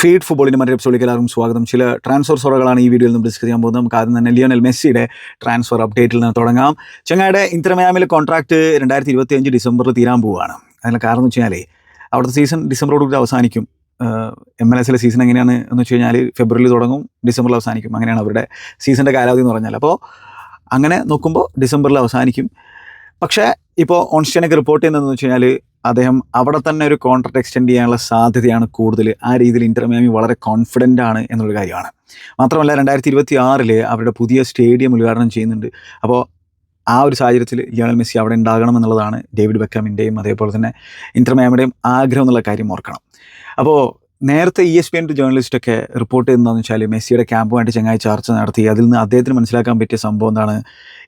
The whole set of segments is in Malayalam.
ഫീഡ് ഫുട്ബോളിന്റെ മറ്റൊരു എപ്പിസോഡിലേക്ക് എല്ലാവർക്കും സ്വാഗതം. ചില ട്രാൻസ്ഫർ സോറകളാണ് ഈ വീഡിയോയിൽ നിന്ന് ഡിസ്കസ് ചെയ്യാൻ പോകുന്നത്. നമുക്ക് ആദ്യം തന്നെ ലിയോണൽ മെസ്സിയുടെ ട്രാൻസ്ഫർ അപ്ഡേറ്റിൽ നിന്ന് തുടങ്ങാം. ചങ്ങായുടെ ഇന്റർമയാമിലെ കോൺട്രാക്ട് രണ്ടായിരത്തി ഇരുപത്തി അഞ്ച് ഡിസംബറിൽ തീരാൻ പോവുകയാണ്. അതിന്റെ കാരണം എന്ന് വെച്ച് കഴിഞ്ഞാൽ അവിടുത്തെ സീസൺ ഡിസംബറോടുകൂടി അവസാനിക്കും. എം എൽ എസിലെ സീസൺ എങ്ങനെയാണ് എന്ന് വെച്ച് കഴിഞ്ഞാൽ ഫെബ്രുവരിയിൽ തുടങ്ങും ഡിസംബറിൽ അവസാനിക്കും. അങ്ങനെയാണ് അവരുടെ സീസണിന്റെ കാലാവധി എന്ന് പറഞ്ഞാൽ അപ്പോൾ അങ്ങനെ നോക്കുമ്പോൾ ഡിസംബറിൽ അവസാനിക്കും. പക്ഷേ ഇപ്പോൾ ഓൺസ്റ്റൈനൊക്കെ റിപ്പോർട്ട് ചെയ്യുന്നതെന്ന് വെച്ച് കഴിഞ്ഞാൽ അദ്ദേഹം അവിടെ തന്നെ ഒരു കോൺട്രാക്ട് എക്സ്റ്റെൻഡ് ചെയ്യാനുള്ള സാധ്യതയാണ് കൂടുതൽ ആ രീതിയിൽ ഇന്റർമിയാമി വളരെ കോൺഫിഡന്റ് ആണ് എന്നുള്ള കാര്യമാണ്. മാത്രമല്ല രണ്ടായിരത്തി ഇരുപത്തി ആറിൽ അവരുടെ പുതിയ സ്റ്റേഡിയം ഉദ്ഘാടനം ചെയ്യുന്നുണ്ട്. അപ്പോൾ ആ ഒരു സാഹചര്യത്തിൽ ലിയോണൽ മെസ്സി അവിടെ ഉണ്ടാകണം എന്നുള്ളതാണ് ഡേവിഡ് ബെക്കാമിന്റെയും അതേപോലെ തന്നെ ഇന്റർമിയാമിയുടെയും ആഗ്രഹം എന്നുള്ള കാര്യം ഓർക്കണം. അപ്പോൾ നേരത്തെ ഇ എസ് പി എന്റെ ജേർണലിസ്റ്റൊക്കെ റിപ്പോർട്ട് ചെയ്യുന്നതെന്ന് വെച്ചാൽ മെസ്സിയുടെ ക്യാമ്പുമായിട്ട് ചങ്ങായി ചർച്ച നടത്തി. അതിൽ നിന്ന് അദ്ദേഹത്തിന് മനസ്സിലാക്കാൻ പറ്റിയ സംഭവം എന്താണ്?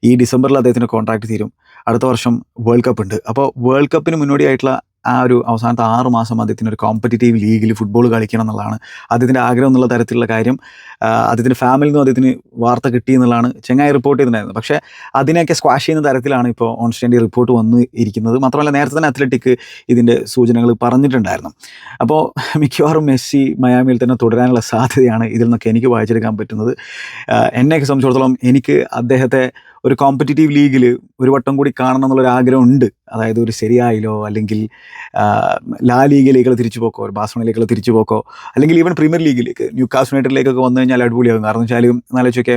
ഈ ഡിസംബറിൽ അദ്ദേഹത്തിന്റെ കോൺട്രാക്ട് തീരും. അടുത്ത വർഷം വേൾഡ് കപ്പ് ഉണ്ട്. അപ്പോൾ വേൾഡ് കപ്പിന് മുന്നോടിയായിട്ടുള്ള ആ ഒരു അവസാനത്തെ ആറ് മാസം അദ്ദേഹത്തിന് ഒരു കോമ്പറ്റീറ്റീവ് ലീഗിൽ ഫുട്ബോൾ കളിക്കണം എന്നുള്ളതാണ്. അദ്ദേഹത്തിന്റെ ആഗ്രഹം എന്നുള്ള തരത്തിലുള്ള കാര്യം അദ്ദേഹത്തിന്റെ ഫാമിലിയിൽ നിന്നും അദ്ദേഹത്തിന് വാർത്ത കിട്ടി എന്നുള്ളതാണ് ചെങ്ങായി റിപ്പോർട്ട് ചെയ്തിട്ടുണ്ടായിരുന്നത്. പക്ഷേ അതിനെയൊക്കെ സ്ക്വാഷ് ചെയ്യുന്ന തരത്തിലാണ് ഇപ്പോൾ ഓൺസ്റ്റാൻഡി റിപ്പോർട്ട് വന്ന് ഇരിക്കുന്നത്. മാത്രമല്ല നേരത്തെ തന്നെ അത്ലറ്റിക് ഇതിന്റെ സൂചനകൾ പറഞ്ഞിട്ടുണ്ടായിരുന്നു. അപ്പോൾ മിക്കവാറും മെസ്സി മയാമിയിൽ തന്നെ തുടരാനുള്ള സാധ്യതയാണ് ഇതിൽ നിന്നൊക്കെ എനിക്ക് വായിച്ചെടുക്കാൻ പറ്റുന്നത്. എന്നെയൊക്കെ സംബന്ധിച്ചിടത്തോളം എനിക്ക് അദ്ദേഹത്തെ ഒരു കോമ്പറ്റീറ്റീവ് ലീഗിൽ ഒരു വട്ടം കൂടി കാണണം എന്നുള്ളൊരു ആഗ്രഹം ഉണ്ട് അതായത് ഒരു ശരിയായിലോ അല്ലെങ്കിൽ ലാ ലീഗിലേക്കുള്ള തിരിച്ചു പോക്കോ ഒരു ബാസ്മണിലേക്കുള്ള തിരിച്ചു പോക്കോ അല്ലെങ്കിൽ ഈവൻ പ്രീമിയർ ലീഗിലേക്ക് ന്യൂ കാസ് യുണൈറ്റഡിലേക്കൊക്കെ വന്നു കഴിഞ്ഞാൽ അടിപൊളിയാകും. കാരണം വെച്ചാൽ എന്നാലോചിച്ചൊക്കെ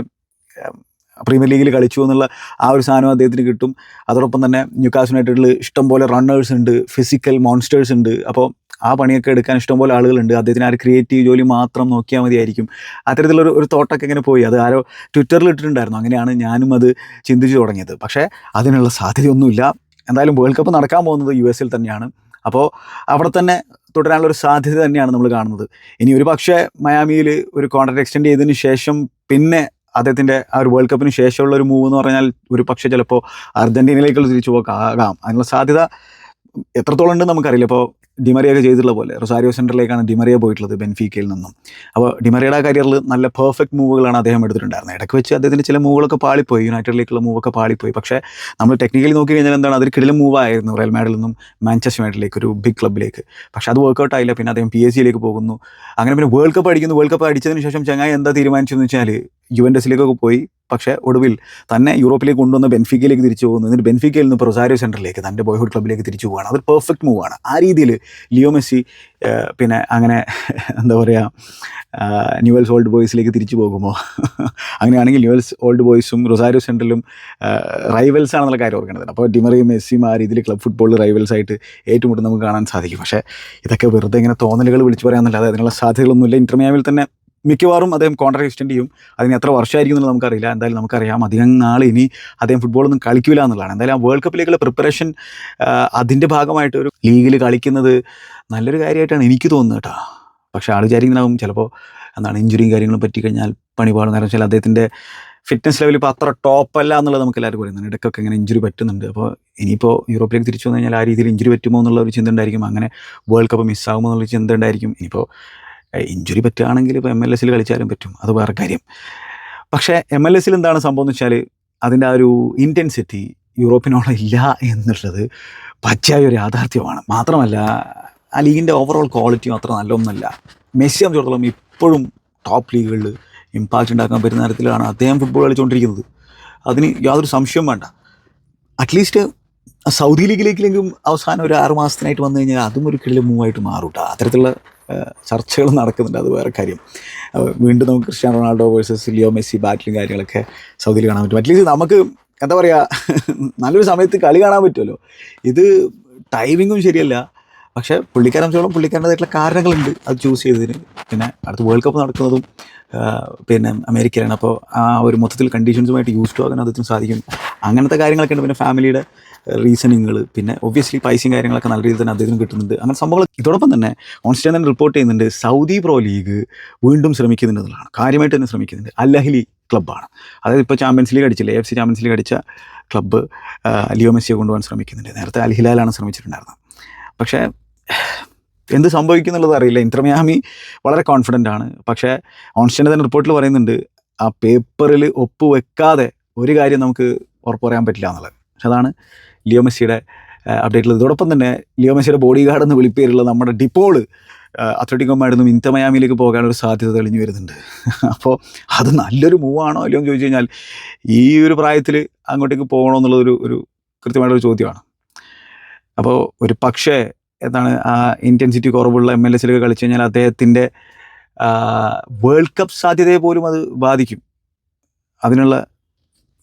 പ്രീമിയർ ലീഗിൽ കളിച്ചു എന്നുള്ള ആ ഒരു സാധനം അദ്ദേഹത്തിന് കിട്ടും. അതോടൊപ്പം തന്നെ ന്യൂ കാസ് യുണൈറ്റഡിൽ ഇഷ്ടംപോലെ റണ്ണേഴ്സ് ഉണ്ട് ഫിസിക്കൽ മോൺസ്റ്റേഴ്സ് ഉണ്ട്. അപ്പോൾ ആ പണിയൊക്കെ എടുക്കാൻ ഇഷ്ടംപോലെ ആളുകളുണ്ട്. അദ്ദേഹത്തിന് ആ ഒരു ക്രിയേറ്റീവ് ജോലി മാത്രം നോക്കിയാൽ മതിയായിരിക്കും. അത്തരത്തിലൊരു ഒരു തോട്ടൊക്കെ ഇങ്ങനെ പോയി. അത് ആരോ ട്വിറ്ററിൽ ഇട്ടിട്ടുണ്ടായിരുന്നു. അങ്ങനെയാണ് ഞാനും അത് ചിന്തിച്ചു തുടങ്ങിയത്. പക്ഷേ അതിനുള്ള സാധ്യതയൊന്നുമില്ല. എന്തായാലും വേൾഡ് കപ്പ് നടക്കാൻ പോകുന്നത് യു എസിൽ തന്നെയാണ്. അപ്പോൾ അവിടെ തന്നെ തുടരാനുള്ള ഒരു സാധ്യത തന്നെയാണ് നമ്മൾ കാണുന്നത്. ഇനി ഒരു പക്ഷേ മയാമിയിൽ ഒരു കോൺട്രാക്ട് എക്സ്റ്റെൻഡ് ചെയ്തതിന് ശേഷം പിന്നെ അദ്ദേഹത്തിന്റെ ആ ഒരു വേൾഡ് കപ്പിന് ശേഷമുള്ള ഒരു മൂവ് എന്ന് പറഞ്ഞാൽ ഒരു പക്ഷേ ചിലപ്പോൾ അർജന്റീനയിലേക്കുള്ള തിരിച്ചു പോകാം. അതിനുള്ള സാധ്യത എത്രത്തോളം ഉണ്ടെന്ന് നമുക്കറിയില്ല. ഇപ്പോൾ ഡിമറിയൊക്കെ ചെയ്തിട്ടുള്ള പോലെ. റൊസാരിയോ സെന്ററിലേക്കാണ് ഡിമറിയ പോയിട്ടുള്ളത് ബെൻഫീക്കയിൽ നിന്നും. അപ്പോൾ ഡിമറിയുടെ കരിയറിൽ നല്ല പെർഫെക്റ്റ് മൂവുകളാണ് അദ്ദേഹം എടുത്തിട്ടുണ്ടായിരുന്നത്. ഇടയ്ക്ക് വെച്ച് അദ്ദേഹത്തിന്റെ ചില മൂവുകളൊക്കെ പാളിപ്പോയി. യുണൈറ്റഡിലേക്കുള്ള മൂവൊക്കെ പാളിപ്പോയി. പക്ഷേ നമ്മൾ ടെക്നിക്കലി നോക്കി കഴിഞ്ഞാൽ എന്താണ്? അതൊരു കിടിലം മൂവായിരുന്നു റയൽ മാഡിൽ നിന്നും മാഞ്ചസ്റ്റർ യുണൈറ്റഡിലേക്ക് ഒരു ബിഗ് ക്ലബിലേക്ക് പക്ഷേ അത് വർക്കൗട്ട് ആയില്ല. പിന്നെ അദ്ദേഹം പി എസ് സിയിലേക്ക് പോകുന്നു. അങ്ങനെ പിന്നെ വേൾഡ് കപ്പ് അടിക്കുന്നു. വേൾഡ് കപ്പ് അടിച്ചതിന് ശേഷം ചങ്ങായി എന്താ തീരുമാനിച്ചതെന്ന് വെച്ചാൽ യുവൻഡസിലേക്കൊക്കെ പോയി. പക്ഷേ ഒടുവിൽ തന്നെ യൂറോപ്പിലേക്ക് കൊണ്ടുവന്ന ബെൻഫിക്കയിലേക്ക് തിരിച്ചു പോകുന്നു. എന്നിട്ട് ബെൻഫിക്കയിൽ നിന്ന് പ്രൊസാരിയോ സെന്ററിലേക്ക് തന്റെ ബോയ്ഹുഡ് ക്ലബിലേക്ക് തിരിച്ചു പോവുകയാണ്. അതൊരു പെർഫെക്റ്റ് മൂവാണ്. ആ രീതിയിൽ ലിയോ മെസ്സി പിന്നെ അങ്ങനെ എന്താ പറയുക ന്യൂവൽസ് ഓൾഡ് ബോയ്സിലേക്ക് തിരിച്ചു പോകുമോ? അങ്ങനെയാണെങ്കിൽ ന്യൂവൽസ് ഓൾഡ് ബോയ്സും റൊസാരിയോ സെൻട്രലും റൈവൽസ് ആണെന്നുള്ള കാര്യം ഓർക്കേണ്ടത് അപ്പോൾ ഡിമറിയും മെസ്സിയും ആ രീതിയിൽ ക്ലബ് ഫുട്ബോളിൽ റൈവൽസ് ആയിട്ട് ഏറ്റുമുട്ടും നമുക്ക് കാണാൻ സാധിക്കും. പക്ഷേ ഇതൊക്കെ വെറുതെ ഇങ്ങനെ തോന്നലുകൾ വിളിച്ചു പറയാമെന്നല്ലാതെ അതിനുള്ള സാധ്യതകളൊന്നുമില്ല. ഇന്റർമിയാമിൽ തന്നെ മിക്കവാറും അദ്ദേഹം കോൺട്രാക്ട് എക്സ്റ്റെൻഡ് ചെയ്യും. അതിന് എത്ര വർഷമായിരിക്കും എന്നുള്ളത് നമുക്കറിയില്ല. എന്തായാലും നമുക്കറിയാം. അധികം നാൾ ഇനി അദ്ദേഹം ഫുട്ബോളൊന്നും കളിക്കില്ല എന്നുള്ളതാണ്. എന്തായാലും ആ വേൾഡ് കപ്പിലേക്കുള്ള പ്രിപ്പറേഷൻ അതിന്റെ ഭാഗമായിട്ട് ഒരു ലീഗിൽ കളിക്കുന്നത് നല്ലൊരു കാര്യമായിട്ടാണ് എനിക്ക് തോന്നുന്നത് കേട്ടോ. പക്ഷേ ആൾ വിചാരിക്കുന്നതാവും ചിലപ്പോൾ എന്താണ് ഇഞ്ചുറിയും കാര്യങ്ങളും പറ്റിക്കഴിഞ്ഞാൽ പണിപാടും കാരണം വെച്ചാൽ അദ്ദേഹത്തിന്റെ ഫിറ്റ്നസ് ലെവൽ ഇപ്പോൾ അത്ര ടോപ്പ് അല്ല എന്നുള്ളത് നമുക്ക് എല്ലാവർക്കും പറയുന്നത് ഇടയ്ക്കൊക്കെ ഇങ്ങനെ ഇഞ്ചുറി പറ്റുന്നുണ്ട്. അപ്പോൾ ഇനിയിപ്പോൾ യൂറോപ്പിലേക്ക് തിരിച്ചു വന്നു കഴിഞ്ഞാൽ ആ രീതിയിൽ ഇഞ്ചുറി പറ്റുമോ എന്നുള്ള ഒരു ചിന്ത ഉണ്ടായിരിക്കും. അങ്ങനെ വേൾഡ് കപ്പ് മിസ്സാകുമോ എന്നുള്ള ചിന്ത ഉണ്ടായിരിക്കും. ഇനിയിപ്പോൾ ഇഞ്ചുറി പറ്റുകയാണെങ്കിൽ ഇപ്പോൾ എം എൽ എസിൽ കളിച്ചാലും പറ്റും. അത് വേറെ കാര്യം. പക്ഷേ എം എൽ എസിൽ എന്താണ് സംഭവം എന്ന് വെച്ചാൽ അതിന്റെ ആ ഒരു ഇന്റൻസിറ്റി യൂറോപ്പിനോളം ഇല്ല എന്നുള്ളത് പച്ചയായ ഒരു യാഥാർത്ഥ്യമാണ്. മാത്രമല്ല ആ ലീഗിന്റെ ഓവറോൾ ക്വാളിറ്റി അത്ര നല്ലൊന്നല്ല മെസ്സി സംബന്ധിച്ചിടത്തോളം ഇപ്പോഴും ടോപ്പ് ലീഗുകളിൽ ഇമ്പാക്റ്റ് ഉണ്ടാക്കാൻ പറ്റുന്ന തരത്തിലാണ് അദ്ദേഹം ഫുട്ബോൾ കളിച്ചുകൊണ്ടിരിക്കുന്നത്. അതിന് യാതൊരു സംശയവും വേണ്ട. അറ്റ്ലീസ്റ്റ് സൗദി ലീഗിലേക്കെങ്കിലും അവസാനം ഒരു ആറ് മാസത്തിനായിട്ട് വന്നു കഴിഞ്ഞാൽ അതും ഒരു കിളിൽ മൂവായിട്ട് മാറും കേട്ടോ അത്തരത്തിലുള്ള ചർച്ചകൾ നടക്കുന്നുണ്ട്. അത് വേറെ കാര്യം. വീണ്ടും നമുക്ക് Cristiano Ronaldo versus Leo Messi ബാറ്റിലും കാര്യങ്ങളൊക്കെ സൗദിയിൽ കാണാൻ പറ്റും. അറ്റ്ലീസ്റ്റ് നമുക്ക് എന്താ പറയുക നല്ലൊരു സമയത്ത് കളി കാണാൻ പറ്റുമല്ലോ. ഇത് ടൈമിങ്ങും ശരിയല്ല. പക്ഷേ പുള്ളിക്കാരൻ ചോളം പുള്ളിക്കാരന്റെതായിട്ടുള്ള കാരണങ്ങളുണ്ട് അത് ചൂസ് ചെയ്തതിന്. പിന്നെ അടുത്ത വേൾഡ് കപ്പ് നടക്കുന്നതും പിന്നെ അമേരിക്കയിലാണ്. അപ്പോൾ ആ ഒരു മൊത്തത്തിൽ കണ്ടീഷൻസുമായിട്ട് യൂസ് ടു ആകാൻ അദ്ദേഹത്തിന് സാധിക്കും. അങ്ങനത്തെ കാര്യങ്ങളൊക്കെ ഉണ്ട് പിന്നെ ഫാമിലിയുടെ റീസണിങ്ങൾ പിന്നെ ഒബ്വിയസ്ലി പൈസയും കാര്യങ്ങളൊക്കെ നല്ല രീതിയിൽ തന്നെ അദ്ദേഹത്തിന് കിട്ടുന്നുണ്ട്. അങ്ങനെ സംഭവങ്ങൾ ഇതോടൊപ്പം തന്നെ ഓൺസ്റ്റൈൻ തന്നെ റിപ്പോർട്ട് ചെയ്യുന്നുണ്ട്. സൗദി പ്രോ ലീഗ് വീണ്ടും ശ്രമിക്കുന്നുണ്ട് എന്നുള്ളതാണ്. കാര്യമായിട്ട് തന്നെ ശ്രമിക്കുന്നുണ്ട്. അല്ലഹലി ക്ലബ്ബാണ് അതായത് ഇപ്പോൾ ചാമ്പ്യൻസ് ലീഗ് അടിച്ചില്ലേ. എഫ് സി ചാമ്പ്യൻസ് ലീഗ് അടിച്ച ക്ലബ്ബ് ലിയോ മെസ്സിയെ കൊണ്ടുപോകാൻ ശ്രമിക്കുന്നുണ്ട്. നേരത്തെ അൽഹിലാലാണ് ശ്രമിച്ചിട്ടുണ്ടായിരുന്നത്. പക്ഷേ എന്ത് സംഭവിക്കും എന്നുള്ളത് അറിയില്ല. ഇന്റർമിയാമി വളരെ കോൺഫിഡന്റ് ആണ്. പക്ഷേ ഓൺസ്റ്റൈന്റെ തന്നെ റിപ്പോർട്ടിൽ പറയുന്നുണ്ട് ആ പേപ്പറിൽ ഒപ്പ് വെക്കാതെ ഒരു കാര്യം നമുക്ക് ഉറപ്പ് പറയാൻ പറ്റില്ല എന്നുള്ളത്. പക്ഷെ അതാണ് ലിയോ മെസ്സിയുടെ അപ്ഡേറ്റിൽ ഇതോടൊപ്പം തന്നെ ലിയോ മെസ്സിയുടെ ബോഡി ഗാർഡ് എന്ന് വിളിപ്പേരുള്ള നമ്മുടെ ഡിപ്പോൾ അത്ലറ്റിക്കോ മാഡിൽ ഇന്റർ മയാമിയിലേക്ക് പോകാനൊരു സാധ്യത തെളിഞ്ഞു വരുന്നുണ്ട്. അപ്പോൾ അത് നല്ലൊരു മൂവാണോ അല്ലയോ എന്ന് ചോദിച്ചു കഴിഞ്ഞാൽ ഈ ഒരു പ്രായത്തിൽ അങ്ങോട്ടേക്ക് പോകണോ എന്നുള്ളതൊരു ഒരു കൃത്യമായിട്ടൊരു ചോദ്യമാണ്. അപ്പോൾ ഒരു പക്ഷേ എന്താണ് ആ ഇന്റൻസിറ്റി കുറവുള്ള എം എൽ എസിലൊക്കെ കളിച്ചു കഴിഞ്ഞാൽ അദ്ദേഹത്തിന്റെ വേൾഡ് കപ്പ് സാധ്യതയെ പോലും അത് ബാധിക്കും. അതിനുള്ള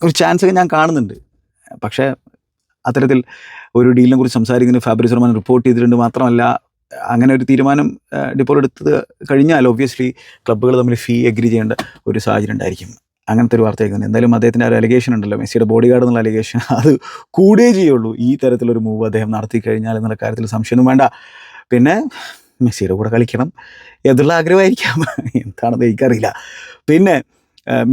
ഒരു ചാൻസ് ഒക്കെ ഞാൻ കാണുന്നുണ്ട്. പക്ഷേ അത്തരത്തിൽ ഒരു ഡീലിനെ കുറിച്ച് സംസാരിക്കുന്ന ഫാബ്രിസ് റഹ്മാൻ റിപ്പോർട്ട് ചെയ്തിട്ടുണ്ട് മാത്രമല്ല അങ്ങനെ ഒരു തീരുമാനം ഡിപ്പോൾ എടുത്തത് കഴിഞ്ഞാൽ ഒബ്വിയസ്ലി ക്ലബ്ബുകൾ തമ്മിൽ ഫീ അഗ്രി ചെയ്യേണ്ട ഒരു സാഹചര്യം ഉണ്ടായിരിക്കും. അങ്ങനത്തെ ഒരു വാർത്ത കേൾക്കുന്നത് എന്തായാലും അദ്ദേഹത്തിന്റെ ഒരു അലിഗേഷൻ ഉണ്ടല്ലോ മെസ്സിയുടെ ബോഡി ഗാർഡ് എന്നുള്ള അലിഗേഷൻ അത് കൂടേ ചെയ്യുള്ളൂ. ഈ തരത്തിലൊരു മൂവ് അദ്ദേഹം നടത്തി കഴിഞ്ഞാൽ എന്നുള്ള കാര്യത്തിൽ സംശയമൊന്നും വേണ്ട. പിന്നെ മെസ്സിയുടെ കൂടെ കളിക്കണം. എന്നുള്ള ആഗ്രഹമായിരിക്കാം. എന്താണെന്ന് എനിക്കറിയില്ല. പിന്നെ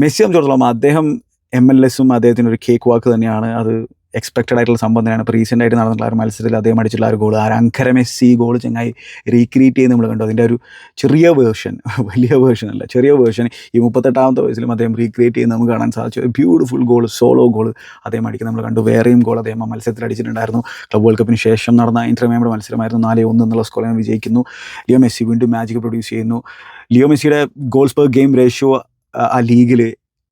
മെസ്സി സംബന്ധിച്ചിടത്തോളം അദ്ദേഹം എം എൽ എസും അദ്ദേഹത്തിനൊരു കേക്ക് വാക്ക് തന്നെയാണ്. അത് എക്സ്പെക്റ്റഡ് ആയിട്ടുള്ള സംഭവം തന്നെയാണ്. ഇപ്പോൾ റീസെന്റ് ആയിട്ട് നടന്നിട്ടുള്ള ഒരു മത്സരത്തിൽ അദ്ദേഹം അടിച്ചിട്ടുള്ള ഒരു ഗോൾ ആ അങ്കര മെസ്സി ഗോൾ ചങ്ങായി റീക്രിയേറ്റ് ചെയ്ത് നമ്മൾ കണ്ടു. അതിന്റെ ഒരു ചെറിയ വേർഷൻ വലിയ വേർഷൻ അല്ല ചെറിയ വേർഷൻ ഈ മുപ്പത്തെട്ടാമത്തെ വയസ്സിലും അദ്ദേഹം റീക്രിയേറ്റ് ചെയ്ത് നമുക്ക് കാണാൻ സാധിച്ചു. ഒരു ബ്യൂട്ടിഫുൾ ഗോൾ സോളോ ഗോൾ അദ്ദേഹം അടിക്കുന്നത് നമ്മൾ കണ്ടു. വേറെയും ഗോൾ അദ്ദേഹം ആ മത്സരത്തിൽ അടിച്ചിട്ടുണ്ടായിരുന്നു. ക്ലബ് വേൾഡ് കപ്പിന് ശേഷം നടന്ന ഇന്റർമേയുടെ മത്സരമായിരുന്നു. നാല് ഒന്ന് എന്നുള്ള സ്കോളിനെ വിജയിക്കുന്നു. ലിയോ മെസ്സി വീണ്ടും മാജിക് പ്രൊഡ്യൂസ് ചെയ്യുന്നു. ലിയോ മെസ്സിയുടെ ഗോൾസ് പെർ ഗെയിം റേഷ്യോ ആ ലീഗിൽ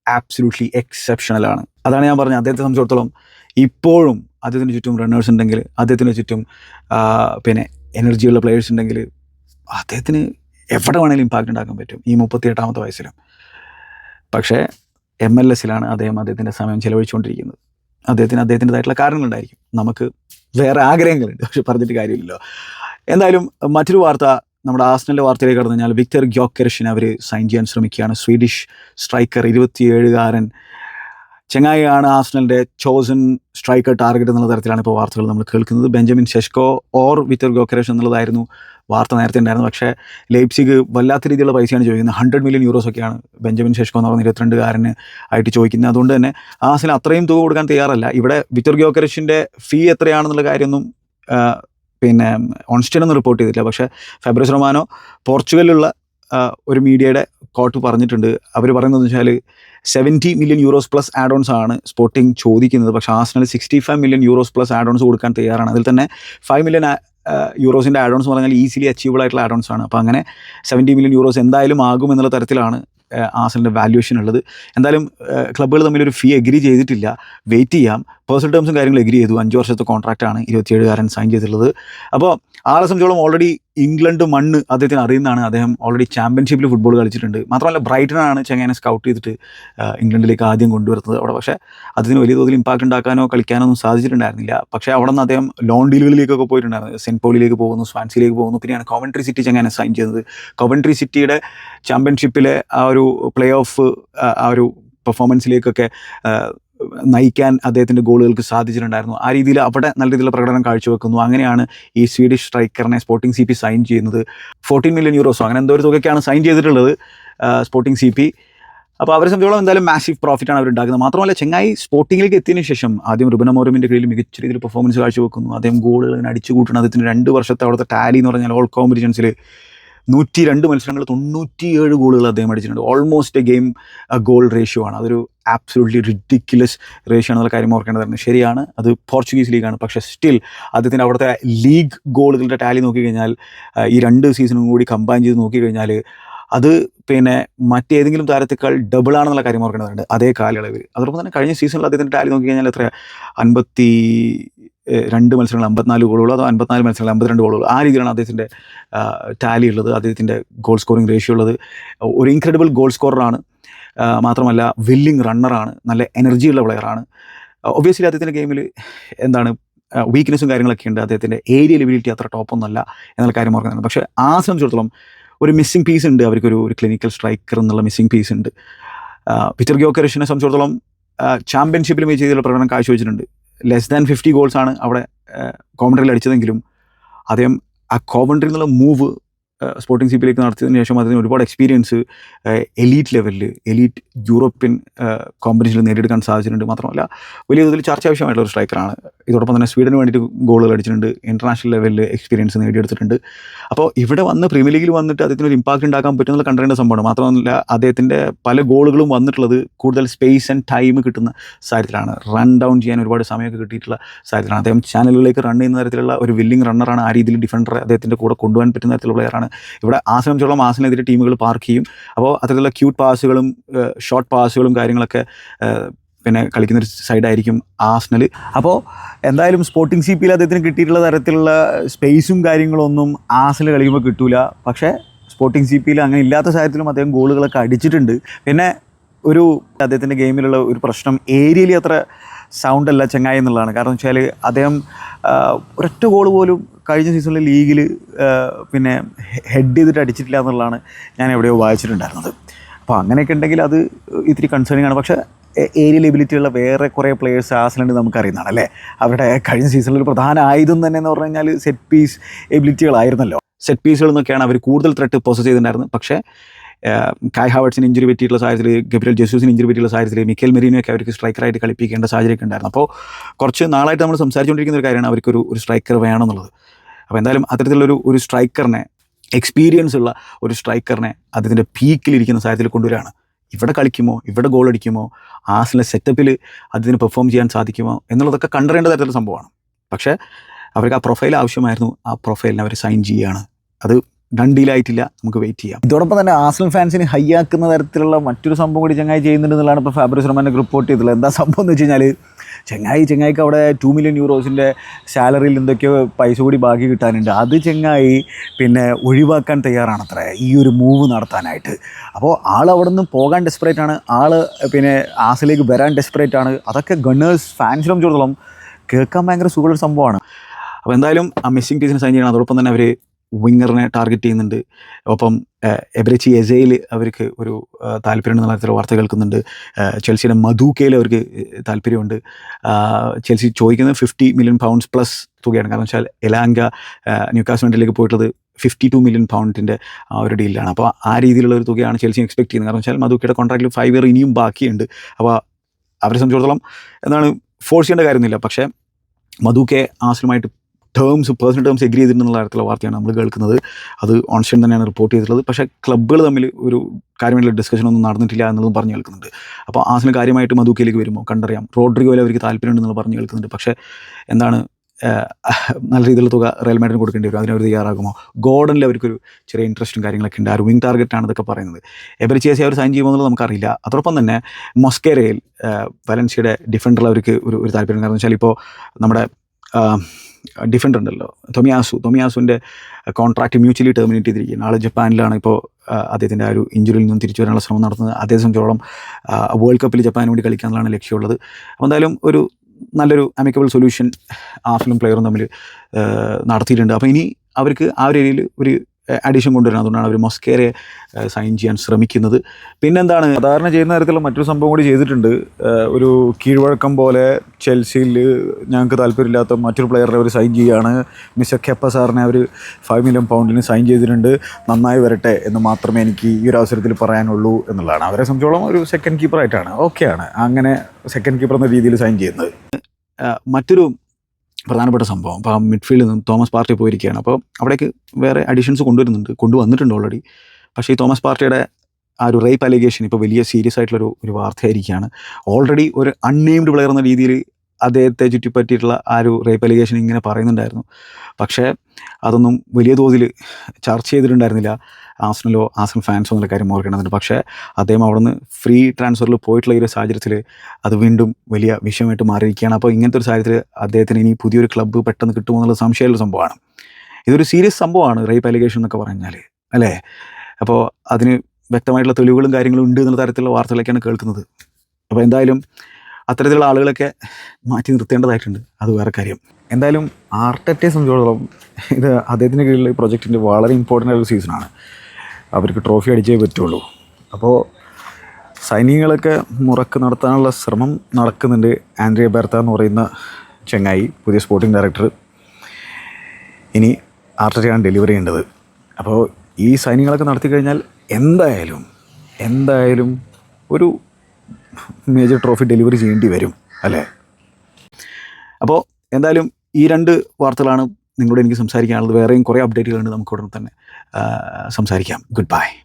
ആബ്സല്യൂട്ട്ലി എക്സെപ്ഷണലാണ് അതാണ് ഞാൻ പറഞ്ഞത്. അദ്ദേഹത്തെ സംബന്ധിച്ചിടത്തോളം ഇപ്പോഴും അദ്ദേഹത്തിന് ചുറ്റും റണ്ണേഴ്സ് ഉണ്ടെങ്കിൽ അദ്ദേഹത്തിന് ചുറ്റും പിന്നെ എനർജിയുള്ള പ്ലെയേഴ്സ് ഉണ്ടെങ്കിൽ അദ്ദേഹത്തിന് എവിടെ വേണമെങ്കിലും ഇമ്പാക്റ്റ് ഉണ്ടാക്കാൻ പറ്റും ഈ മുപ്പത്തി എട്ടാമത്തെ വയസ്സിലും. പക്ഷേ എം എൽ എസിലാണ് അദ്ദേഹം അദ്ദേഹത്തിന്റെ സമയം ചെലവഴിച്ചുകൊണ്ടിരിക്കുന്നത്. അദ്ദേഹത്തിന് അദ്ദേഹത്തിന്റെതായിട്ടുള്ള കാരണങ്ങളുണ്ടായിരിക്കും. നമുക്ക് വേറെ ആഗ്രഹങ്ങളുണ്ട്. പക്ഷെ പറഞ്ഞിട്ട് കാര്യമില്ലല്ലോ. എന്തായാലും മറ്റൊരു വാർത്ത നമ്മുടെ ആസ്നലിന്റെ വാർത്തയിലേക്ക് കടന്നു കഴിഞ്ഞാൽ വിക്ടർ ഗ്യോക്കരഷിനെ അവർ സൈൻ ചെയ്യാൻ ശ്രമിക്കുകയാണ്. സ്വീഡിഷ് സ്ട്രൈക്കർ ഇരുപത്തിയേഴുകാരൻ ചെങ്ങായിയാണ് ആസ്നലിന്റെ ചോസൺ സ്ട്രൈക്കർ ടാർഗറ്റ് എന്നുള്ള തരത്തിലാണ് ഇപ്പോൾ വാർത്തകൾ നമ്മൾ കേൾക്കുന്നത്. ബെഞ്ചമിൻ ഷെഷ്കോ ഓർ വിത്തർ ഗോക്കരേഷ് എന്നുള്ളതായിരുന്നു വാർത്ത നേരത്തെ ഉണ്ടായിരുന്നു പക്ഷേ ലെയ്പ്സിഗ് വല്ലാത്ത രീതിയിലുള്ള പൈസയാണ് ചോദിക്കുന്നത്. ഹൺഡ്രഡ് മില്യൺ യൂറോസ് ഒക്കെയാണ് ബെഞ്ചമിൻ ഷെഷ്കോ എന്ന് പറഞ്ഞ ഇരുപത്തിരണ്ടുകാരന് ആയിട്ട് ചോദിക്കുന്നത്. അതുകൊണ്ട് തന്നെ ആസിന് അത്രയും തുക കൊടുക്കാൻ തയ്യാറല്ല. ഇവിടെ വിത്തർ ഗോക്കരേഷിന്റെ ഫീ എത്രയാണെന്നുള്ള കാര്യമൊന്നും പിന്നെ ഓൺസ്റ്റൈനൊന്നും റിപ്പോർട്ട് ചെയ്തില്ല പക്ഷേ ഫെബ്രസ് റൊമാനോ പോർച്ചുഗലിലുള്ള ഒരു മീഡിയയുടെ കോട്ട് പറഞ്ഞിട്ടുണ്ട്. അവർ പറയുന്നത് വെച്ചാൽ seventy million euros plus add ons ആണ് സ്പോർട്ടിംഗ് ചോദിക്കുന്നത്. പക്ഷേ Arsenal sixty five million euros plus add ons കൊടുക്കാൻ തയ്യാറാണ്. അതിൽ തന്നെ ഫൈവ് മില്യൺ യൂറോസിന്റെ ആഡ് ഓൺസ് പറഞ്ഞാൽ ഈസിലി അച്ചീവബിൾ ആയിട്ടുള്ള ആഡ് ഓൺസ് ആണ്. അപ്പോൾ അങ്ങനെ സെവന്റി മില്യൺ യൂറോസ് എന്തായാലും ആകും എന്നുള്ള തരത്തിലാണ് ആസലിന്റെ വാല്യുവേഷൻ ഉള്ളത്. എന്തായാലും ക്ലബ്ബുകൾ തമ്മിൽ ഒരു ഫീ എഗ്രി ചെയ്തിട്ടില്ല. വെയിറ്റ് ചെയ്യാം. പേഴ്സണൽ ടേംസും കാര്യങ്ങളും എഗ്രി ചെയ്തു. അഞ്ച് വർഷത്തെ കോൺട്രാക്റ്റാണ് ഇരുപത്തിയേഴുകാരൻ സൈൻ ചെയ്തിട്ടുള്ളത്. അപ്പോൾ ആളെ സംബന്ധിച്ചോളം ഓൾറെഡി ഇംഗ്ലണ്ട് മണ്ണ് അദ്ദേഹത്തിന് അറിയുന്നതാണ്. അദ്ദേഹം ഓൾറെഡി ചാമ്പ്യൻഷിപ്പിൽ ഫുട്ബോൾ കളിച്ചിട്ടുണ്ട്. മാത്രമല്ല ബ്രൈറ്റനാണ് ചെങ്ങനെ സ്കൗട്ട് ചെയ്തിട്ട് ഇംഗ്ലണ്ടിലേക്ക് ആദ്യം കൊണ്ടുവരുന്നത് അവിടെ. പക്ഷേ അതിന് വലിയ തോതിൽ ഇമ്പാക്റ്റ് ഉണ്ടാക്കാനോ കളിക്കാനോ ഒന്നും സാധിച്ചിട്ടുണ്ടായിരുന്നില്ല. പക്ഷേ അവിടെ നിന്ന് അദ്ദേഹം ലോൺ ഡീലുകളിലേക്കൊക്കെ പോയിട്ടുണ്ടായിരുന്നു. സെന്റ് പോളിലേക്ക് പോകുന്നു സ്വാൻസിലേക്ക് പോകുന്നു. പിന്നെയാണ് കോവൻട്രി സിറ്റി ചെങ്ങനെ സൈൻ ചെയ്തത്. കോവൻട്രി സിറ്റിയുടെ ചാമ്പ്യൻഷിപ്പിലെ ആ ഒരു പ്ലേ ഓഫ് ആ ഒരു പെർഫോമൻസിലേക്കൊക്കെ നയിക്കാൻ അദ്ദേഹത്തിന്റെ ഗോളുകൾക്ക് സാധിച്ചിട്ടുണ്ടായിരുന്നു. ആ രീതിയിൽ അവിടെ നല്ല രീതിയിലുള്ള പ്രകടനം കാഴ്ചവെക്കുന്നു. അങ്ങനെയാണ് ഈ സ്വീഡിഷ് സ്ട്രൈക്കറിനെ സ്പോർട്ടിംഗ് സി പി സൈൻ ചെയ്യുന്നത്. ഫോർട്ടീൻ മില്യൺ യൂറോസോ അങ്ങനെ എന്തോ ഒരു തുകയ്ക്കാണ് സൈൻ ചെയ്തിട്ടുള്ളത് സ്പോർട്ടിംഗ് സി പി അപ്പോൾ അവരെ സംബന്ധിച്ചോളം എന്തായാലും മാസീവ് പ്രോഫിറ്റാണ് അവർ ഉണ്ടാക്കുന്നത് മാത്രമല്ല ചെങ്ങായി സ്പോർട്ടിങ്ങിലേക്ക് എത്തിയതിനു ശേഷം ആദ്യം റുബന മോറിമിന്റെ കീഴിൽ മികച്ച രീതിയിൽ പെർഫോമൻസ് കാഴ്ചവെക്കുന്നു. അദ്ദേഹം ഗോളുകൾ അടിച്ചു കൂട്ടുന്നത് അദ്ദേഹത്തിന് രണ്ട് വർഷത്തെ അവിടുത്തെ ടാലി എന്ന് പറഞ്ഞാൽ ഓൾ കോമ്പറ്റീഷൻസിൽ നൂറ്റി രണ്ട് മത്സരങ്ങൾ തൊണ്ണൂറ്റിയേഴ് ഗോളുകൾ അദ്ദേഹം അടിച്ചിട്ടുണ്ട്. Almost a game goal ratio ആണ്. അതൊരു ആബ്സൊല്യൂട്ട്ലി റിഡിക്കുലസ് റേഷ്യോ ആണെന്നുള്ള കാര്യം ഓർക്കേണ്ടതായിരുന്നു ശരിയാണ് അത് പോർച്ചുഗീസ് ലീഗാണ് പക്ഷേ സ്റ്റിൽ അദ്ദേഹത്തിന്റെ അവിടുത്തെ ലീഗ് ഗോളുകളുടെ ടാലി നോക്കിക്കഴിഞ്ഞാൽ കഴിഞ്ഞാൽ ഈ രണ്ട് സീസണും കൂടി കമ്പൈൻ ചെയ്ത് നോക്കിക്കഴിഞ്ഞാൽ അത് പിന്നെ മറ്റേതെങ്കിലും താരത്തേക്കാൾ ഡബിൾ ആണെന്നുള്ള കാര്യം ഓർക്കേണ്ടതുണ്ട്. അതേ കാലയളവിൽ. അതോടൊപ്പം തന്നെ കഴിഞ്ഞ സീസണിൽ അദ്ദേഹത്തിന്റെ ടാലി നോക്കിക്കഴിഞ്ഞാൽ എത്ര അൻപത്തി രണ്ട് മത്സരങ്ങൾ അമ്പത്തിനാല് ഗോളുകളോ അതോ അൻപത്തിനാല് മത്സരങ്ങൾ അമ്പത്തിരണ്ട് ഗോളുകളോ ആ രീതിയിലാണ് അദ്ദേഹത്തിന്റെ ടാലി ഉള്ളത്. അദ്ദേഹത്തിന്റെ ഗോൾ സ്കോറിംഗ് റേഷ്യോ ഉള്ളത്. ഒരു ഇൻക്രെഡിബിൾ ഗോൾ സ്കോററാണ് മാത്രമല്ല വില്ലിംഗ് റണ്ണറാണ് നല്ല എനർജിയുള്ള പ്ലെയറാണ് ഒബ്വിയസ്ലി അദ്ദേഹത്തിന്റെ ഗെയിമിൽ എന്താണ് വീക്ക്നെസ്സും കാര്യങ്ങളൊക്കെ ഉണ്ട്. അദ്ദേഹത്തിന്റെ ഏരിയ ലെബിലിറ്റി അത്ര ടോപ്പൊന്നുമല്ല എന്നുള്ള കാര്യം ഓർക്കുന്നുണ്ട്. പക്ഷേ ആ സംബന്ധിച്ചിടത്തോളം ഒരു മിസ്സിംഗ് പീസ് ഉണ്ട്. അവർക്കൊരു ഒരു ക്ലിനിക്കൽ സ്ട്രൈക്കർ എന്നുള്ള മിസ്സിംഗ് പീസ് ഉണ്ട്. പിറ്റർ ഗ്യോക്കറിഷിനെ സംബന്ധിച്ചിടത്തോളം ചാമ്പ്യൻഷിപ്പിൽ ഈ രീതിയിലുള്ള പ്രകടനം കാഴ്ചവെച്ചിട്ടുണ്ട്. ലെസ് ദാൻ ഫിഫ്റ്റി ഗോൾസാണ് അവിടെ കോമൻട്രിയിൽ അടിച്ചതെങ്കിലും അദ്ദേഹം ആ കോമൻട്രിയിൽ നിന്നുള്ള മൂവ് സ്പോർട്ടിംഗ് സി പിയിലേക്ക് നടത്തിയതിന് ശേഷം അതിന് ഒരുപാട് എക്സ്പീരിയൻസ് എലീറ്റ് ലെവലിൽ എലീറ്റ് യൂറോപ്യൻ കോമ്പറ്റീഷനിൽ നേടിയെടുക്കാൻ സാധിച്ചിട്ടുണ്ട്. മാത്രമല്ല വലിയ തോതിൽ ചർച്ചാവശ്യമായിട്ടുള്ള ഒരു സ്ട്രൈക്കറാണ് ഇതോടൊപ്പം തന്നെ സ്വീഡന് വേണ്ടിയിട്ട് ഗോളുകൾ അടിച്ചിട്ടുണ്ട്. ഇന്റർനാഷണൽ ലെവലിൽ എക്സ്പീരിയൻസ് നേടിയെടുത്തിട്ടുണ്ട്. അപ്പോൾ ഇവിടെ വന്ന് പ്രീമിയർ ലീഗിൽ വന്നിട്ട് അദ്ദേഹത്തിന് ഒരു ഇമ്പാക്റ്റ് ഉണ്ടാക്കാൻ പറ്റുന്ന കണ്ടറിയേണ്ട സംഭവമാണ്. മാത്രമല്ല അദ്ദേഹത്തിന്റെ പല ഗോളുകളും വന്നിട്ടുള്ളത് കൂടുതൽ സ്പേസ് ആൻഡ് ടൈം കിട്ടുന്ന സാഹചര്യത്തിലാണ്. റൺ ഡൗൺ ചെയ്യാൻ ഒരുപാട് സമയമൊക്കെ കിട്ടിയിട്ടുള്ള സാഹചര്യത്തിലാണ്. അദ്ദേഹം ചാനലുകളിലേക്ക് റൺ ചെയ്യുന്ന തരത്തിലുള്ള ഒരു വില്ലിംഗ് റണ്ണറാണ് ആ രീതിയിൽ ഡിഫൻഡർ അദ്ദേഹത്തിന്റെ കൂടെ കൊണ്ടുപോകാൻ പറ്റുന്ന തരത്തിലുള്ള സംഭവമാണ് ഇവിടെ ആ സംബന്ധിച്ചോളം ആസിനെതിരെ ടീമുകൾ പാർക്ക് ചെയ്യും. അപ്പോൾ അത്തരത്തിലുള്ള ക്യൂട്ട് പാസുകളും ഷോർട്ട് പാസുകളും കാര്യങ്ങളൊക്കെ പിന്നെ കളിക്കുന്ന ഒരു സൈഡായിരിക്കും ആസ്നൽ അപ്പോൾ എന്തായാലും സ്പോർട്ടിംഗ് സി പിയിൽ അദ്ദേഹത്തിന് കിട്ടിയിട്ടുള്ള തരത്തിലുള്ള സ്പേസും കാര്യങ്ങളൊന്നും ആസ്നൽ കളിക്കുമ്പോൾ കിട്ടൂല. പക്ഷേ സ്പോർട്ടിംഗ് സി പിയിൽ അങ്ങനെ ഇല്ലാത്ത സാഹചര്യത്തിലും അദ്ദേഹം ഗോളുകളൊക്കെ അടിച്ചിട്ടുണ്ട്. പിന്നെ ഒരു അദ്ദേഹത്തിന്റെ ഗെയിമിലുള്ള ഒരു പ്രശ്നം ഏരിയയിൽ അത്ര സൗണ്ട് അല്ല ചങ്ങായി എന്നുള്ളതാണ്. കാരണം വെച്ചാൽ അദ്ദേഹം ഒരൊറ്റ ഗോൾ പോലും കഴിഞ്ഞ സീസണിൽ ലീഗിൽ പിന്നെ ഹെഡ് ചെയ്തിട്ട് അടിച്ചിട്ടില്ല എന്നുള്ളതാണ് ഞാൻ എവിടെയോ വായിച്ചിട്ടുണ്ടായിരുന്നത്. അപ്പോൾ അങ്ങനെയൊക്കെ ഉണ്ടെങ്കിൽ അത് ഇത്തിരി കൺസേണിങ് ആണ്. പക്ഷേ ഏരിയൽ എബിലിറ്റി ഉള്ള വേറെ കുറേ പ്ലേയേഴ്സ് ആസിലുണ്ട് നമുക്കറിയുന്നതാണ് അല്ലേ? അവരുടെ കഴിഞ്ഞ സീസണിൽ ഒരു പ്രധാന ആയുധം തന്നെ എന്ന് പറഞ്ഞു കഴിഞ്ഞാൽ സെറ്റ് പീസ് എബിലിറ്റികളായിരുന്നല്ലോ സെറ്റ് പീസുകൾ എന്നൊക്കെയാണ് അവർ കൂടുതൽ ത്രെട്ട് പോസസ് ചെയ്തിട്ടുണ്ടായിരുന്നത്. പക്ഷേ കായ് ഹാവർട്സിന് ഇഞ്ചുറി പറ്റിയിട്ടുള്ള സാഹചര്യത്തിൽ ഗബ്രിയൽ ജെസൂസിന് ഇഞ്ചുറി പറ്റിയിട്ടുള്ള സാഹചര്യത്തിൽ മിക്കൽ മെറീനൊക്കെ അവർക്ക് സ്ട്രൈക്കറായിട്ട് കളിപ്പിക്കേണ്ട സാഹചര്യമൊക്കെ ഉണ്ടായിരുന്നു. അപ്പോൾ കുറച്ച് നാളായിട്ട് നമ്മൾ സംസാരിച്ചുകൊണ്ടിരിക്കുന്ന ഒരു കാര്യമാണ് അവർക്കൊരു ഒരു സ്ട്രൈക്കർ വേണമെന്നുള്ളത്. അപ്പോൾ എന്തായാലും അത്തരത്തിലുള്ളൊരു ഒരു സ്ട്രൈക്കറിനെ എക്സ്പീരിയൻസ് ഉള്ള ഒരു സ്ട്രൈക്കറിനെ അതിന്റെ പീക്കിലിരിക്കുന്ന സാഹചര്യത്തിൽ കൊണ്ടുവരികയാണ്. ഇവിടെ കളിക്കുമോ? ഇവിടെ ഗോൾ അടിക്കുമോ? ആസിലെ സെറ്റപ്പിൽ അതിന് പെർഫോം ചെയ്യാൻ സാധിക്കുമോ? എന്നുള്ളതൊക്കെ കണ്ടറിയേണ്ട തരത്തിലുള്ള സംഭവമാണ്. പക്ഷേ അവർക്ക് ആ പ്രൊഫൈൽ ആവശ്യമായിരുന്നു. ആ പ്രൊഫൈലിനെ അവർ സൈൻ ചെയ്യുകയാണ്. അത് ഡൺ ഡീലായിട്ടില്ല നമുക്ക് വെയിറ്റ് ചെയ്യാം. ഇതോടൊപ്പം തന്നെ ആസൽ ഫാൻസിന് ഹൈയാക്കുന്ന തരത്തിലുള്ള മറ്റൊരു സംഭവം കൂടി ചെങ്ങായി ചെയ്യുന്നുണ്ട് ഇപ്പോൾ ഫാബ്രിസ് റഹ്മാനെ റിപ്പോർട്ട് ചെയ്തിട്ടുള്ളത്. എന്താ സംഭവം എന്ന് വെച്ച് കഴിഞ്ഞാൽ ചെങ്ങായി ചെങ്ങായിക്ക് അവിടെ ടു മില്യൺ യൂറോസിന്റെ സാലറിയിൽ എന്തൊക്കെയോ പൈസ കൂടി ബാക്കി കിട്ടാനുണ്ട്. അത് ചെങ്ങായി പിന്നെ ഒഴിവാക്കാൻ തയ്യാറാണത്രേ. ഈ ഒരു മൂവ് നടത്താനായിട്ട്. അപ്പോൾ ആൾ അവിടെ നിന്ന് പോകാൻ ഡെസ്പറേറ്റ് ആണ്. ആൾ പിന്നെ ആസിലേക്ക് വരാൻ ഡെസ്പറേറ്റ് ആണ്. അതൊക്കെ ഗണ്ണേഴ്സ് ഫാൻസിനെ സംബന്ധിച്ചിടത്തോളം കേൾക്കാൻ ഭയങ്കര സുഖമുള്ള സംഭവമാണ്. അപ്പോൾ എന്തായാലും ആ മിസ്സിംഗ് ടീച്ചിനെ സൈൻ ചെയ്യണം. അതോടൊപ്പം തന്നെ അവർ വിങ്ങറിനെ ടാർഗറ്റ് ചെയ്യുന്നുണ്ട്. ഒപ്പം എബ്രച്ചി എസയിൽ അവർക്ക് ഒരു താല്പര്യം എന്നുള്ള വാർത്ത കേൾക്കുന്നുണ്ട്. ചെൽസിയുടെ മധുക്കയിൽ അവർക്ക് താല്പര്യമുണ്ട്. ചെൽസി ചോദിക്കുന്നത് ഫിഫ്റ്റി മില്യൺ പൗണ്ട്സ് പ്ലസ് തുകയാണ്. കാരണം വെച്ചാൽ എലാങ്ക ന്യൂക്കാസ്മെന്റിലേക്ക് പോയിട്ടുള്ളത് ഫിഫ്റ്റി ടു മില്യൺ പൗണ്ടിന്റെ ആ ഒരു ഡീലാണ് അപ്പോൾ ആ രീതിയിലുള്ള ഒരു തുകയാണ് ചെൽസി എക്സ്പെക്ട് ചെയ്യുന്നത്. കാരണം വെച്ചാൽ മധുക്കയുടെ കോൺട്രാക്റ്റിൽ ഫൈവ് ഇയർ ഇനിയും ബാക്കിയുണ്ട്. അപ്പോൾ അവരെ സംബന്ധിച്ചിടത്തോളം എന്താണ് ഫോഴ്സ് ചെയ്യേണ്ട കാര്യമൊന്നുമില്ല. പക്ഷേ മധുക്കെ ആസിലുമായിട്ട് ടേംസ് പേഴ്സണൽ ടേംസ് എഗ്രി ചെയ്തിട്ടുള്ള തരത്തിലുള്ള വാർത്തയാണ് നമ്മൾ കേൾക്കുന്നത്. അത് ഓൺസ്റ്റൈൻ തന്നെയാണ് റിപ്പോർട്ട് ചെയ്തിട്ടുള്ളത്. പക്ഷേ ക്ലബ്ബുകൾ തമ്മിൽ ഒരു കാര്യമായിട്ടുള്ള ഡിസ്കഷൻ ഒന്നും നടന്നിട്ടില്ല എന്നുള്ളതും പറഞ്ഞു കേൾക്കുന്നുണ്ട്. അപ്പോൾ ആസിന് കാര്യമായിട്ട് മധുക്കയിലേക്ക് വരുമോ? കണ്ടറിയാം. റോഡ്രിഗോയിൽ അവർക്ക് താല്പര്യമുണ്ടെന്നുള്ള പറഞ്ഞു കേൾക്കുന്നുണ്ട്. പക്ഷേ എന്താണ് നല്ല രീതിയിലുള്ള തുക റയൽ മാഡ്രിന് കൊടുക്കേണ്ടി വരും. അതിനവർ തയ്യാറാകുമോ? ഗോർഡനിൽ അവർക്കൊരു ചെറിയ ഇൻട്രസ്റ്റും കാര്യങ്ങളൊക്കെ ഉണ്ട്. ആ വിങ് ടാർഗറ്റ് ആണ് ഇതൊക്കെ പറയുന്നത്. എബരിച്ചേസി അവർ സൈൻ ചെയ്യുമോ എന്നുള്ളത് നമുക്കറിയില്ല. അതോടൊപ്പം തന്നെ മൊസ്കേരയിൽ വലൻസിയുടെ ഡിഫൻഡറിൽ അവർക്ക് ഒരു ഒരു താല്പര്യം കാരണം വെച്ചാൽ ഇപ്പോൾ നമ്മുടെ ഡിഫൻഡർ ഉണ്ടല്ലോ. തൊമിയാസു. തൊമിയാസുവിന്റെ കോൺട്രാക്ട് മ്യൂച്വലി ടെർമിനേറ്റ് ചെയ്തിരിക്കുകയാണ്. ആൾ ജപ്പാനിലാണ് ഇപ്പോൾ അദ്ദേഹത്തിന്റെ ആ ഒരു ഇഞ്ചുറിയിൽ നിന്നും തിരിച്ചു വരാനുള്ള ശ്രമം നടത്തുന്നത്. അതേ സംബന്ധിച്ചോളം വേൾഡ് കപ്പിൽ ജപ്പാന് വേണ്ടി കളിക്കാനുള്ളതാണ് ലക്ഷ്യമുള്ളത്. അപ്പോൾ എന്തായാലും ഒരു നല്ലൊരു അമിക്കബിൾ സൊല്യൂഷൻ ആഫിലും പ്ലെയറും തമ്മിൽ നടത്തിയിട്ടുണ്ട്. അപ്പോൾ ഇനി അവർക്ക് ആ ഒരു ഏരിയയിൽ ഒരു അഡീഷൻ കൊണ്ടുവരുന്നത്. അതുകൊണ്ടാണ് അവർ മൊസ്കേറെ സൈൻ ചെയ്യാൻ ശ്രമിക്കുന്നത്. പിന്നെന്താണ്? സാധാരണ ചെയ്യുന്ന തരത്തിലുള്ള മറ്റൊരു സംഭവം കൂടി ചെയ്തിട്ടുണ്ട്. ഒരു കീഴ്വഴക്കം പോലെ ചെൽസിയിൽ ഞങ്ങൾക്ക് താല്പര്യമില്ലാത്ത മറ്റൊരു പ്ലെയറിനെ അവർ സൈൻ ചെയ്യുകയാണ്. മിസ്റ്റർ കെപ്പ സാറിനെ അവർ ഫൈവ് മില്യൺ പൗണ്ടിന് സൈൻ ചെയ്തിട്ടുണ്ട്. നന്നായി വരട്ടെ എന്ന് മാത്രമേ എനിക്ക് ഈ ഒരു അവസരത്തിൽ പറയാനുള്ളൂ എന്നുള്ളതാണ്. അവരെ സംബന്ധിച്ചോളം ഒരു സെക്കൻഡ് കീപ്പറായിട്ടാണ് ഓക്കെയാണ് അങ്ങനെ സെക്കൻഡ് കീപ്പർ എന്ന രീതിയിൽ സൈൻ ചെയ്യുന്നത്. മറ്റൊരു പ്രധാനപ്പെട്ട സംഭവം. അപ്പോൾ ആ മിഡ്ഫീൽഡിൽ നിന്ന് തോമസ് പാർട്ടി പോയിരിക്കുകയാണ്. അപ്പോൾ അവിടേക്ക് വേറെ അഡീഷൻസ് കൊണ്ടുവരുന്നുണ്ട്. കൊണ്ടുവന്നിട്ടുണ്ട് ഓൾറെഡി പക്ഷേ ഈ തോമസ് പാർട്ടിയുടെ ആ ഒരു റേപ്പ് അലിഗേഷൻ ഇപ്പോൾ വലിയ സീരിയസ് ആയിട്ടുള്ളൊരു ഒരു വാർത്തയായിരിക്കുകയാണ്. ഓൾറെഡി ഒരു അൺനെയിംഡ് പ്ലെയർ എന്ന രീതിയിൽ അദ്ദേഹത്തെ ചുറ്റിപ്പറ്റിയിട്ടുള്ള ആ ഒരു റേപ്പ് അലിഗേഷൻ ഇങ്ങനെ പറയുന്നുണ്ടായിരുന്നു. പക്ഷേ അതൊന്നും വലിയ തോതിൽ ചർച്ച ചെയ്തിട്ടുണ്ടായിരുന്നില്ല. ആസനലോ ആസൻ ഫാൻസോ എന്നുള്ള കാര്യം ഓർക്കേണ്ടതുണ്ട്. പക്ഷേ അദ്ദേഹം അവിടുന്ന് ഫ്രീ ട്രാൻസ്ഫറിൽ പോയിട്ടുള്ള ഈ ഒരു സാഹചര്യത്തിൽ അത് വീണ്ടും വലിയ വിഷയമായിട്ട് മാറിയിരിക്കുകയാണ്. അപ്പോൾ ഇങ്ങനത്തെ ഒരു സാഹചര്യത്തിൽ അദ്ദേഹത്തിന് ഇനി പുതിയൊരു ക്ലബ്ബ് പെട്ടെന്ന് കിട്ടുമോ എന്നുള്ള സംശയമുള്ള സംഭവമാണ്. ഇതൊരു സീരിയസ് സംഭവമാണ് റേപ്പ് അലിഗേഷൻ എന്നൊക്കെ പറഞ്ഞാൽ അല്ലേ? അപ്പോൾ അതിന് വ്യക്തമായിട്ടുള്ള തെളിവുകളും കാര്യങ്ങളും ഉണ്ട് എന്നുള്ള തരത്തിലുള്ള വാർത്തകളൊക്കെയാണ് കേൾക്കുന്നത്. അപ്പോൾ എന്തായാലും അത്തരത്തിലുള്ള ആളുകളൊക്കെ മാറ്റി നിർത്തേണ്ടതായിട്ടുണ്ട്. അത് വേറെ കാര്യം. എന്തായാലും ആർട്ടറ്റേ സംബന്ധിച്ചിടത്തോളം ഇത് അദ്ദേഹത്തിന്റെ കീഴിലുള്ള ഈ പ്രൊജക്റ്റിന്റെ വളരെ ഇമ്പോർട്ടന്റ് ആയ ഒരു സീസണാണ് അവർക്ക് ട്രോഫി അടിച്ചേ പറ്റുള്ളൂ. അപ്പോൾ സൈനികങ്ങളൊക്കെ മുറക്ക് നടത്താനുള്ള ശ്രമം നടക്കുന്നുണ്ട് ആൻഡ്രിയ ബെർത്ത എന്ന് പറയുന്ന ചെങ്ങായി പുതിയ സ്പോർട്ടിംഗ് ഡയറക്ടർ ഇനി ആർട്ടറിയാണ് ഡെലിവറി ചെയ്യേണ്ടത്. അപ്പോൾ ഈ സൈനികങ്ങളൊക്കെ നടത്തി കഴിഞ്ഞാൽ എന്തായാലും എന്തായാലും ഒരു മേജർ ട്രോഫി ഡെലിവറി ചെയ്യേണ്ടി വരും അല്ലേ? അപ്പോൾ എന്തായാലും ഈ രണ്ട് വാർത്തകളാണ് നിങ്ങളോട് എനിക്ക് സംസാരിക്കാനുള്ളത് വേറെയും കുറേ അപ്ഡേറ്റുകളുണ്ട് നമുക്ക് ഉടനെ തന്നെ സംസാരിക്കാം. Good bye